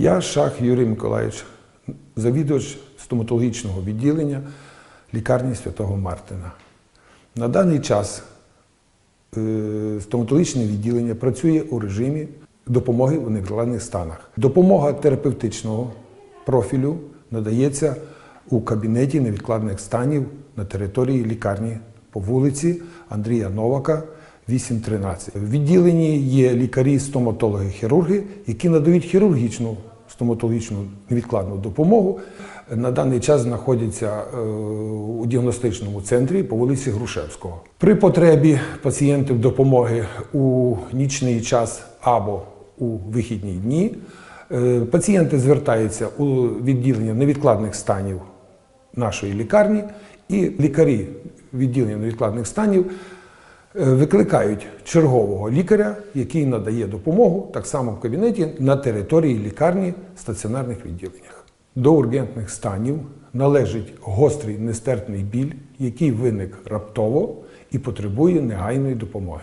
Я Шах Юрій Миколаївич, завідувач стоматологічного відділення лікарні Святого Мартина. На даний час е, стоматологічне відділення працює у режимі допомоги в невідкладних станах. Допомога терапевтичного профілю надається у кабінеті невідкладних станів на території лікарні по вулиці Андрія Новака, 813. В відділенні є лікарі-стоматологи-хірурги, які надають хірургічну стоматологічну невідкладну допомогу. На даний час знаходяться е, у діагностичному центрі по вулиці Грушевського. При потребі пацієнтів допомоги у нічний час або у вихідні дні е, пацієнти звертаються у відділення невідкладних станів нашої лікарні, і лікарі відділення невідкладних станів викликають чергового лікаря, який надає допомогу так само в кабінеті на території лікарні стаціонарних відділеннях. До ургентних станів належить гострий нестерпний біль, який виник раптово і потребує негайної допомоги.